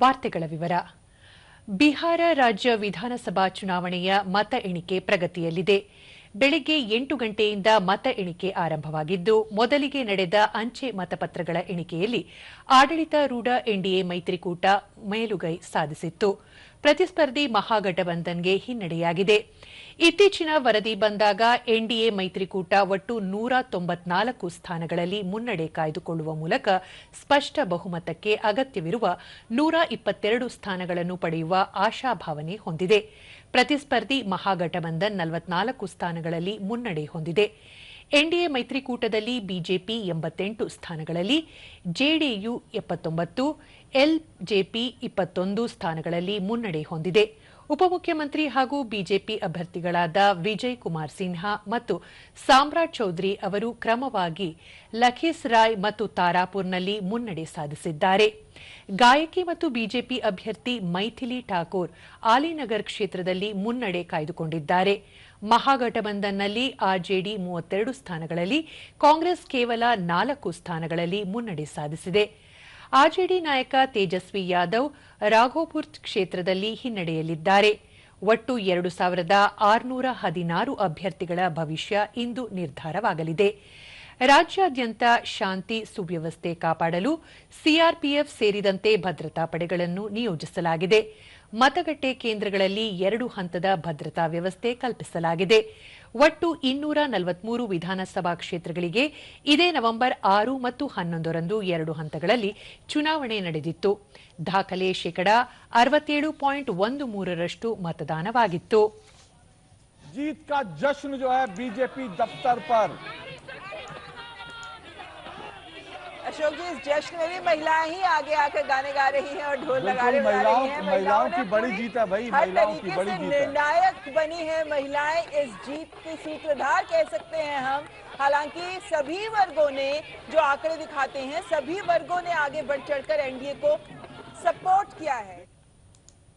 ವಾರ್ತೆಗಳ ವಿವರ. ಬಿಹಾರ ರಾಜ್ಯ ವಿಧಾನಸಭಾ ಚುನಾವಣೆಯ ಮತ ಎಣಿಕೆ ಪ್ರಗತಿಯಲ್ಲಿದೆ. ಬೆಳಗ್ಗೆ ಎಂಟು ಗಂಟೆಯಿಂದ ಮತ ಎಣಿಕೆ ಆರಂಭವಾಗಿದ್ದು, ಮೊದಲಿಗೆ ನಡೆದ ಅಂಚೆ ಮತಪತ್ರಗಳ ಎಣಿಕೆಯಲ್ಲಿ ಆಡಳಿತಾರೂಢ ಎನ್ಡಿಎ ಮೈತ್ರಿಕೂಟ ಮೇಲುಗೈ ಸಾಧಿಸಿತ್ತು. ಪ್ರತಿಸ್ಪರ್ಧಿ ಮಹಾಗಠಬಂಧನ್ಗೆ ಹಿನ್ನಡೆಯಾಗಿದೆ. ಇತ್ತೀಚಿನ ವರದಿ ಬಂದಾಗ ಎನ್ಡಿಎ ಮೈತ್ರಿಕೂಟ ಒಟ್ಟು ನೂರ ತೊಂಬತ್ನಾಲ್ಕು ಸ್ಥಾನಗಳಲ್ಲಿ ಮುನ್ನಡೆ ಕಾಯ್ದುಕೊಳ್ಳುವ ಮೂಲಕ ಸ್ಪಷ್ಟ ಬಹುಮತಕ್ಕೆ ಅಗತ್ಯವಿರುವ ನೂರ ಇಪ್ಪತ್ತೆರಡು ಸ್ಥಾನಗಳನ್ನು ಪಡೆಯುವ ಆಶಾಭಾವನೆ ಹೊಂದಿದೆ. ಪ್ರತಿಸ್ಪರ್ಧಿ ಮಹಾಗಠಬಂಧನ್ ನಲವತ್ನಾಲ್ಕು ಸ್ಥಾನಗಳಲ್ಲಿ ಮುನ್ನಡೆ ಹೊಂದಿದೆ. ಎನ್ಡಿಎ ಮೈತ್ರಿಕೂಟದಲ್ಲಿ ಬಿಜೆಪಿ ಎಂಬತ್ತೆಂಟು ಸ್ಥಾನಗಳಲ್ಲಿ, ಜೆಡಿಯು ಎಪ್ಪತ್ತೊಂಬತ್ತು, ಎಲ್ಜೆಪಿ ಇಪ್ಪತ್ತೊಂದು ಸ್ಥಾನಗಳಲ್ಲಿ ಮುನ್ನಡೆ ಹೊಂದಿದೆ. ಉಪಮುಖ್ಯಮಂತ್ರಿ ಹಾಗೂ ಬಿಜೆಪಿ ಅಭ್ಯರ್ಥಿಗಳಾದ ವಿಜಯ್ ಕುಮಾರ್ ಸಿನ್ಹಾ ಮತ್ತು ಸಾಮ್ರಾಟ್ ಚೌಧರಿ ಅವರು ಕ್ರಮವಾಗಿ ಲಖೀಸ್ರಾಯ್ ಮತ್ತು ತಾರಾಪುರ್ನಲ್ಲಿ ಮುನ್ನಡೆ ಸಾಧಿಸಿದ್ದಾರೆ. ಗಾಯಕಿ ಮತ್ತು ಬಿಜೆಪಿ ಅಭ್ಯರ್ಥಿ ಮೈಥಿಲಿ ಠಾಕೂರ್ ಆಲಿನಗರ್ ಕ್ಷೇತ್ರದಲ್ಲಿ ಮುನ್ನಡೆ ಕಾಯ್ದುಕೊಂಡಿದ್ದಾರೆ. ಮಹಾಗಠಬಂಧನ್ನಲ್ಲಿ ಆರ್ಜೆಡಿ ಮೂವತ್ತೆರಡು ಸ್ಥಾನಗಳಲ್ಲಿ ಕಾಂಗ್ರೆಸ್ ಕೇವಲ ನಾಲ್ಕು ಸ್ಥಾನಗಳಲ್ಲಿ ಮುನ್ನಡೆ ಸಾಧಿಸಿದೆ. ಆರ್ಜೆಡಿ ನಾಯಕ ತೇಜಸ್ವಿ ಯಾದವ್ ರಾಘೋಪುರ್ ಕ್ಷೇತ್ರದಲ್ಲಿ ಹಿನ್ನಡೆಯಲ್ಲಿದ್ದಾರೆ. ಒಟ್ಟು ಎರಡು ಸಾವಿರದ ಆರುನೂರ ಹದಿನಾರು ಅಭ್ಯರ್ಥಿಗಳ ಭವಿಷ್ಯ ಇಂದು ನಿರ್ಧಾರವಾಗಲಿದೆ. ರಾಜ್ಯಾದ್ಯಂತ ಶಾಂತಿ ಸುವ್ಯವಸ್ಥೆ ಕಾಪಾಡಲು ಸಿಆರ್ಪಿಎಫ್ ಸೇರಿದಂತೆ ಭದ್ರತಾ ಪಡೆಗಳನ್ನು ನಿಯೋಜಿಸಲಾಗಿದೆ. ಮತಗಟ್ಟೆ ಕೇಂದ್ರಗಳಲ್ಲಿ ಎರಡು ಹಂತದ ಭದ್ರತಾ ವ್ಯವಸ್ಥೆ ಕಲ್ಪಿಸಲಾಗಿದೆ. ಒಟ್ಟು ಇನ್ನೂರ ನಲವತ್ಮೂರು ವಿಧಾನಸಭಾ ಕ್ಷೇತ್ರಗಳಿಗೆ ಇದೇ ನವೆಂಬರ್ ಆರು ಮತ್ತು ಹನ್ನೊಂದರಂದು ಎರಡು ಹಂತಗಳಲ್ಲಿ ಚುನಾವಣೆ ನಡೆದಿತ್ತು ದಾಖಲೆ ಶೇಕಡಾ ಅರವತ್ತೇಳು ಪಾಯಿಂಟ್ ಒಂದು ಮೂರರಷ್ಟು ಮತದಾನವಾಗಿತ್ತು जीत का जश्न जो है बीजेपी दफ्तर पर की इस जश्न में भी महिलाएँ ही आगे आकर गाने गा रही हैं और ढोल लगा रही हैं महिलाओं की बड़ी जीत है भाई, हर महिलाओं की तरीके बड़ी से जीत है। निर्णायक बनी है महिलाएँ इस जीत की सूत्रधार कह सकते हैं हम। हालाँकि सभी वर्गों ने जो आंकड़े दिखाते हैं सभी वर्गों ने आगे बढ़ चढ़कर एनडीए को सपोर्ट किया है।